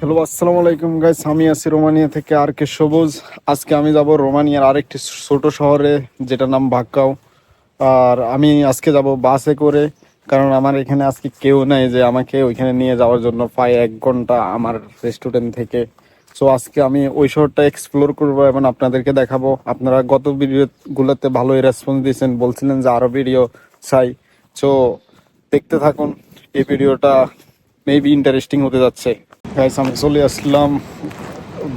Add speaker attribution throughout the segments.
Speaker 1: Hello, আসসালামু আলাইকুম guys, আমি আছি রোমানিয়া থেকে আর কে সবুজ। আজকে আমি যাব রোমানিয়ার আরেকটি ছোট শহরে, যেটার নাম ভাক্কাও আর আমি আজকে যাব বাসে করে, কারণ আমার এখানে আজকে কেউ নাই যে আমাকে ওইখানে নিয়ে যাওয়ার জন্য প্রায় এক ঘণ্টা আমার রেস্টুরেন্ট থেকে। সো আজকে আমি ওই শহরটা এক্সপ্লোর করব এবং আপনাদেরকে দেখাবো। আপনারা গত ভিডিওগুলোতে ভালোই রেসপন্স দিয়েছেন, বলছিলেন যে আরও ভিডিও চাই। সো দেখতে থাকুন, এই ভিডিওটা মেবি ইন্টারেস্টিং হতে যাচ্ছে। গাইস আমি চলে আসলাম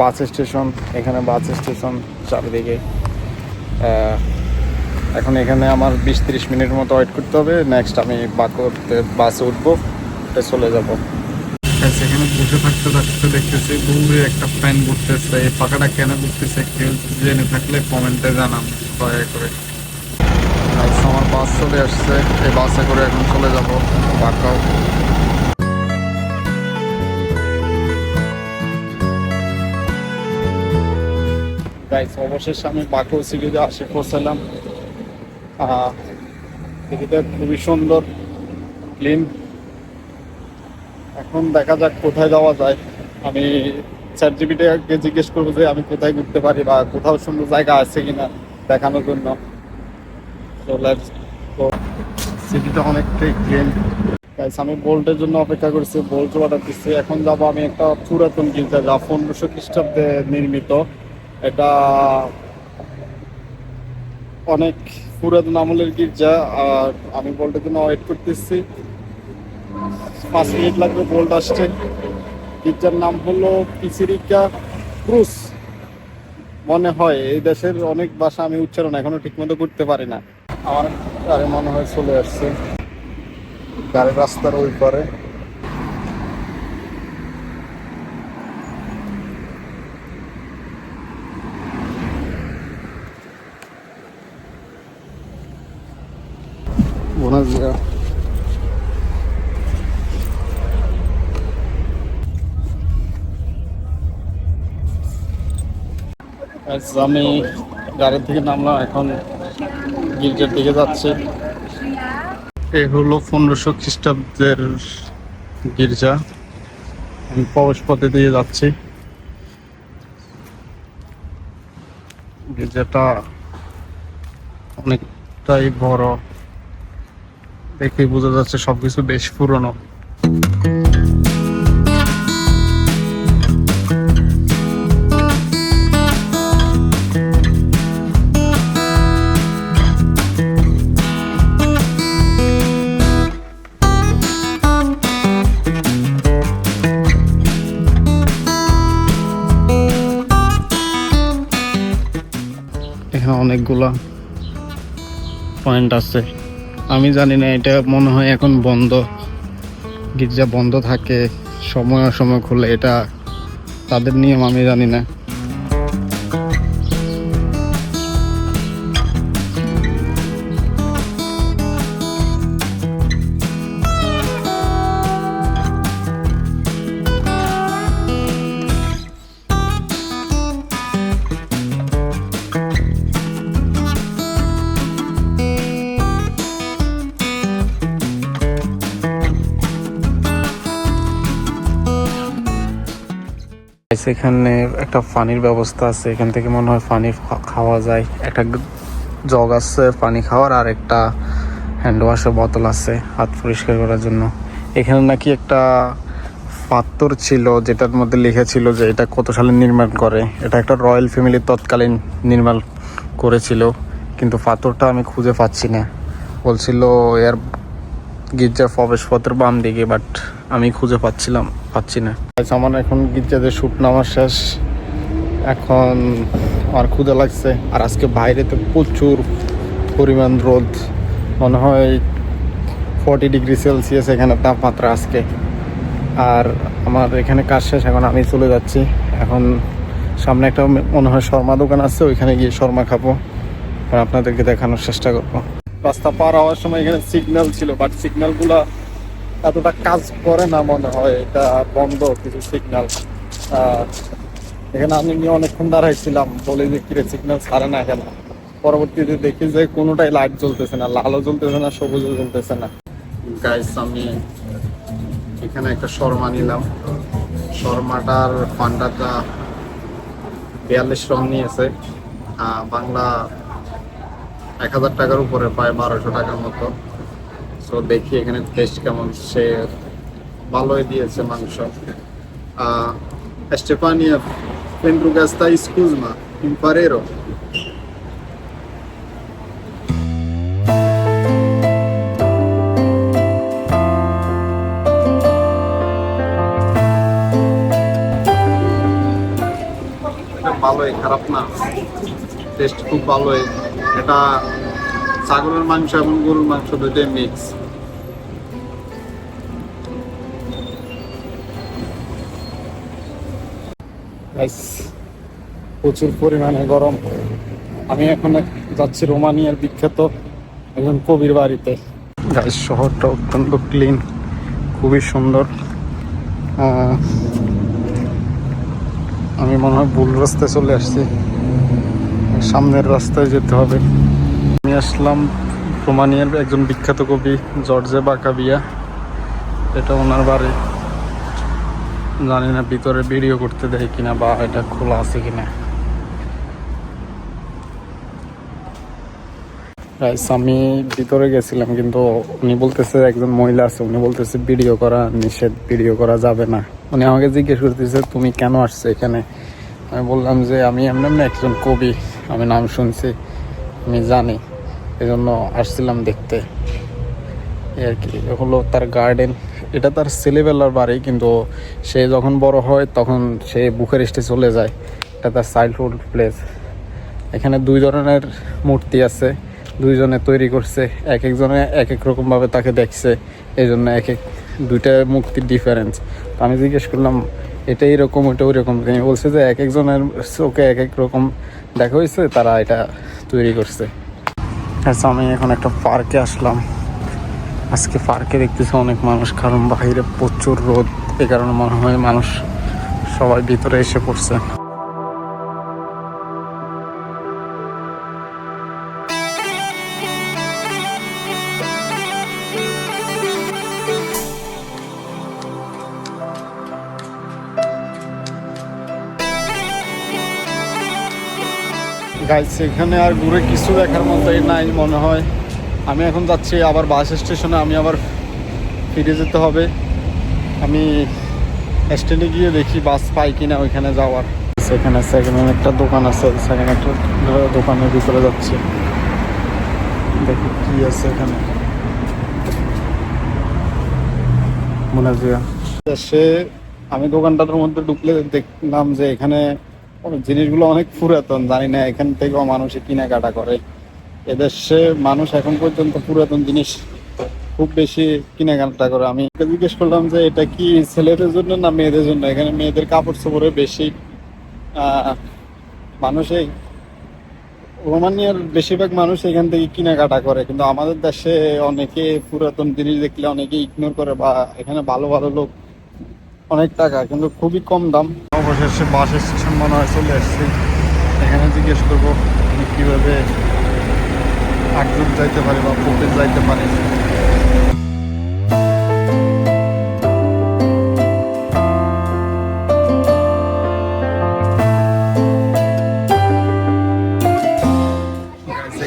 Speaker 1: বাস স্টেশন এখানে বাস স্টেশন চারিদিকে। এখন এখানে আমার বিশ তিরিশ মিনিট মতো ওয়েট করতে হবে। নেক্সট আমি বাকোতে বাসে উঠবো উঠে চলে যাব। এখানে বসে থাকতে থাকতে দেখতেছি দূরে একটা ফ্যান ঘুরতেছে। এই পাখাটা কেন ঘুরতেছে কেউ জেনে থাকলে কমেন্টে জানান দয়া করে। আমার বাস চলে আসছে এই বাসে করে এখন চলে যাব বাঁকাও। গাইস অবশেষে আমি বাঁকো সিটিতে আসে, পৌঁছালাম। সিটিটা খুবই সুন্দর ক্লিন এখন দেখা যাক কোথায় যাওয়া যায়। আমি চ্যাট জিবিটাকে জিজ্ঞেস করব যে আমি কোথায় ঘুরতে পারি বা কোথাও সুন্দর জায়গা আছে কিনা দেখানোর জন্য। তো সিটিটা অনেকটাই ক্লিন গাইস আমি বোল্টের জন্য অপেক্ষা করছি, বোল্ট অর্ডার দিচ্ছি এখন যাব আমি একটা পুরাতন গির্জা, যা পনেরোশো খ্রিস্টাব্দে নির্মিত। এটা অনেক পুরাতন আমলের গির্জা, আর আমি বোল্টের জন্য ওয়েট করতেছি। পাঁচ মিনিট লাগবে বোল্ট আসছে। গির্জার নাম হলো পিসিরিকা ক্রুস মনে হয় এই দেশের অনেক ভাষা আমি উচ্চারণ এখনও ঠিক মতো করতে পারি না। আমার মনে হয় চলে আসছে। গাড়ির রাস্তার ওই পারে। আমি গাড়ির থেকে নামলাম, এখন গির্জার দিকে যাচ্ছি। এ হলো পনেরোশো খ্রিস্টাব্দের গির্জা। আমি প্রবেশ পথে দিয়ে যাচ্ছি। গির্জাটা অনেকটাই বড়। দেখে বোঝা যাচ্ছে সবকিছু বেশ পুরনো। এখানে অনেকগুলা পয়েন্ট আছে। আমি জানি না, এটা মনে হয় এখন বন্ধ। গির্জা বন্ধ থাকে, সময় সময় খুলে, এটা তাদের নিয়ম, আমি জানি না। এখানে একটা পানির ব্যবস্থা আছে। এখান থেকে মনে হয় পানি খাওয়া যায়। একটা জগ আছে পানি খাওয়ার, আর একটা হ্যান্ড ওয়াশের বোতল আছে হাত পরিষ্কার করার জন্য। এখানে নাকি একটা পাত্তর ছিল, যেটার মধ্যে লেখা ছিল যে এটা কত সালে নির্মাণ করে। এটা একটা রয়্যাল ফ্যামিলির তৎকালীন নির্মাণ করেছিল, কিন্তু পাথরটা আমি খুঁজে পাচ্ছি না। বলছিল এর গির্জার প্রবেশপথের বাম দিকে বাট আমি খুঁজে পাচ্ছিলাম, পাচ্ছি না। আমার এখন গির্জাতে শুট নামার শেষ। এখন আমার ক্ষুদা লাগছে। আর আজকে বাইরেতে প্রচুর পরিমাণ রোদ। মনে হয় ফর্টি ডিগ্রি সেলসিয়াস এখানে তাপমাত্রা আজকে। আর আমার এখানে কাজ শেষ, এখন আমি চলে যাচ্ছি। এখন সামনে একটা মনে হয় শর্মা দোকান আছে, ওইখানে গিয়ে শর্মা খাব। আর আপনাদেরকে দেখানোর চেষ্টা করব। রাস্তা পার হওয়ার সময় এখানে সিগন্যাল ছিল বাট সিগন্যালগুলো এতটা কাজ করে না মনে হয়, এটা বন্ধ কিছু সিগন্যাল এখানে আমি নিয়ে অনেকক্ষণ দাঁড়াইছিলাম, বলে যে কিরে সিগন্যাল ছাড়ে না কেন? পরবর্তীতে দেখি যে কোনোটাই লাইট জ্বলতেছে না, লালও জ্বলতেছে না, সবুজও জ্বলতেছে না। গাইস আমি এখানে একটা শর্মা নিলাম। শর্মাটার ফান্ডাটা বিয়াল্লিশ রং নিয়েছে। বাংলা এক হাজার টাকার উপরে প্রায় বারোশো টাকার মতো। সো দেখি এখানে টেস্ট কেমন। সে ভালোই দিয়েছে মাংস। Estefania pentru că stai scuzma, ভালোই খারাপ না। টেস্ট খুব ভালোই। এটা ছাগলের মাংস এবং গরুর মাংস দুটোই মিক্স Guys, প্রচুর পরিমাণে গরম। আমি এখন যাচ্ছি রোমানিয়ার বিখ্যাত একজন কবির বাড়িতে। গাইস শহরটা অত্যন্ত ক্লিন খুবই সুন্দর। আমি মনে হয় ভুল রাস্তায় চলে আসছি। সামনের রাস্তায় যেতে হবে। আমি আসলাম রোমানিয়ার একজন বিখ্যাত কবি জর্জে বাকাবিয়া। এটা ওনার বাড়ি। জানি না ভিতরে ভিডিও করতে দেয় কিনা বা এটা খোলা আছে কিনা। আমি ভিতরে গেছিলাম কিন্তু উনি বলতেছে একজন মহিলা আছে, উনি বলতেছে ভিডিও করা নিষেধ ভিডিও করা যাবে না। উনি আমাকে জিজ্ঞেস করতেছে, তুমি কেন আসছো এখানে? আমি বললাম যে, আমি এমনি এমনি একজন কবি, আমি নাম শুনছি, আমি জানি। এজন্য আসছিলাম দেখতে। আর কি হলো তার গার্ডেন এটা তার ছেলেবেলার বাড়ি, কিন্তু সে যখন বড় হয় তখন সে বুকের বুখারেস্টে চলে যায়। এটা তার চাইল্ডহুড প্লেস এখানে দুই ধরনের মূর্তি আছে, দুইজনে তৈরি করছে, এক একজনে এক এক রকমভাবে তাকে দেখছে এই জন্য এক এক দুইটা মূর্তির ডিফারেন্স তো আমি জিজ্ঞেস করলাম, এটা এইরকম ওটা ওই রকম তিনি বলছে যে, এক একজনের চোখে এক এক রকম দেখা হয়েছে, তারা এটা তৈরি করছে। আচ্ছা আমি এখন একটা পার্কে আসলাম। আজকে পার্কে দেখতেছি অনেক মানুষ, কারণ বাইরে প্রচুর রোদ। এ কারণে মনে হয় মানুষ সবাই ভিতরে এসে পড়ছে। গাইছে এখানে আর ঘুরে কিছু দেখার মতোই নাই মনে হয়। আমি এখন যাচ্ছি আবার বাস স্টেশনে, আমি আবার ফিরে যেতে হবে। আমি স্ট্যান্ডে গিয়ে দেখি বাস পাই কিনা ওইখানে যাওয়ার। সেখানে সেকেন্ড হ্যান্ড একটা দোকান আছে সেকেন্ড একটা দোকানের ভিতরে যাচ্ছি। দেখি কি আছে এখানে। সে আমি দোকানটার মধ্যে ঢুকলে দেখলাম যে এখানে জিনিসগুলো অনেক পুরাতন, জানি না এখান থেকেও মানুষে কেনাকাটা করে। এদেশে মানুষ এখন পর্যন্ত পুরাতন জিনিস খুব বেশি কেনাকাটা করে। আমি জিজ্ঞেস করলাম যে, এটা কি ছেলেদের জন্য না মেয়েদের জন্য? এখানে মেয়েদের কাপড় চোপড়ে বেশি মানুষ রোমানিয়ার বেশিরভাগ মানুষ এখান থেকে কেনাকাটা করে। কিন্তু আমাদের দেশে অনেকে পুরাতন জিনিস দেখলে অনেকে ইগনোর করে বা এখানে ভালো ভালো লোক অনেক টাকা, কিন্তু খুবই কম দাম। অবশেষে বাস স্টেশন মনে হয় চলে এসেছি। এখানে জিজ্ঞেস করব কীভাবে আকজুট যাইতে পারি বা ফুটে যাইতে পারি।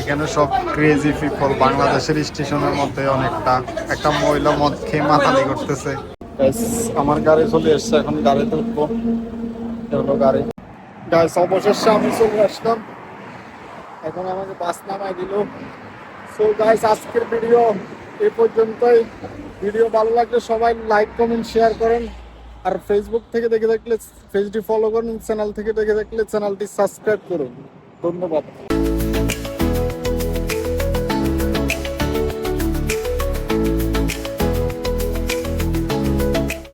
Speaker 1: এখানে সব ক্রেজি পিপল বাংলাদেশের স্টেশনের মধ্যে অনেকটা একটা মহিলা মদ খেয়ে মাথালি করতেছে। আমার গাড়ি চলে এসছে, এখন গাড়িতে উঠবো। হলো গাড়ি। অবশেষে আমি চলে আসলাম। এখন আমাকে বাস নামাই দিল। সো গাইস আজকের ভিডিও এ পর্যন্তই। ভিডিও ভালো লাগলে সবাই লাইক কমেন্ট শেয়ার করেন। আর ফেসবুক থেকে দেখে দেখলে পেজটি ফলো করুন চ্যানেল থেকে দেখে দেখলে চ্যানেলটি সাবস্ক্রাইব করুন। ধন্যবাদ।